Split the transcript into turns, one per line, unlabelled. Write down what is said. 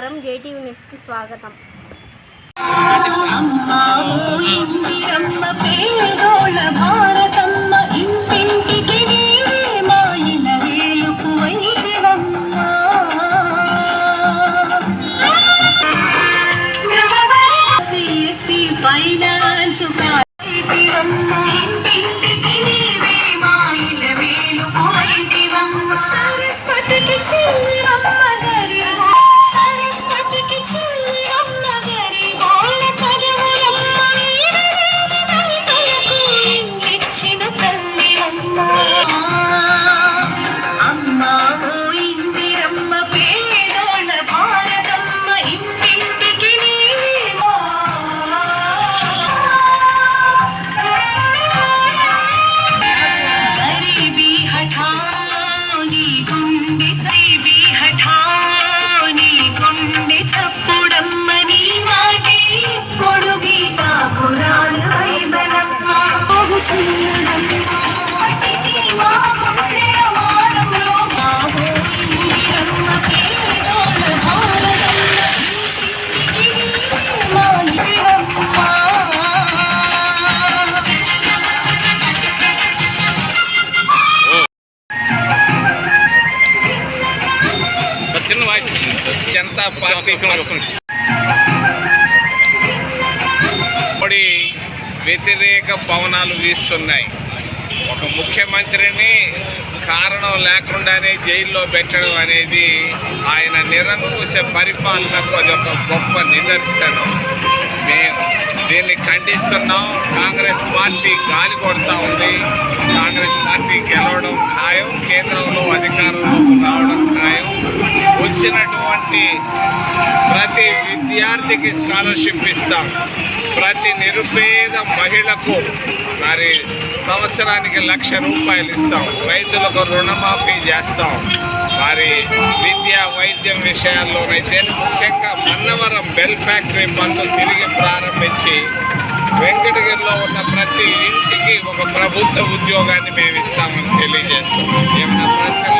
JTV న్యూస్కి స్వాగతం.
అమ్మావు ఇందిరమ్మ
జనతా పార్టీ మోడీ వ్యతిరేక పవనాలు వీస్తున్నాయి ఒక ముఖ్యమంత్రిని కారణం లేకుండానే జైల్లో పెట్టడం అనేది ఆయన నిరంకుశ పరిపాలనకు అది ఒక గొప్ప నిదర్శనం మేము దీన్ని ఖండిస్తున్నాం కాంగ్రెస్ పార్టీ గాలి కొడతా ఉంది కాంగ్రెస్ పార్టీ గెలవడం ఖాయం కేంద్రంలో అధికారం ప్రతి ప్రతి విద్యార్థికి స్కాలర్షిప్ ఇస్తాం. ప్రతి నిరుపేద మహిళకు మరి సంవత్సరానికి లక్ష రూపాయలు ఇస్తాం. రైతులకు రుణమాఫీ చేస్తాం. మరి విద్య వైద్యం విషయాల్లోనైతే ముఖ్యంగా మన్నవరం బెల్ ఫ్యాక్టరీ పనులు తిరిగి ప్రారంభించి వెంకటగిరిలో ఉన్న ప్రతి ఇంటికి ఒక ప్రభుత్వ ఉద్యోగాన్ని మేము ఇస్తామని తెలియజేస్తాం ఏమైనా ప్రశ్నలు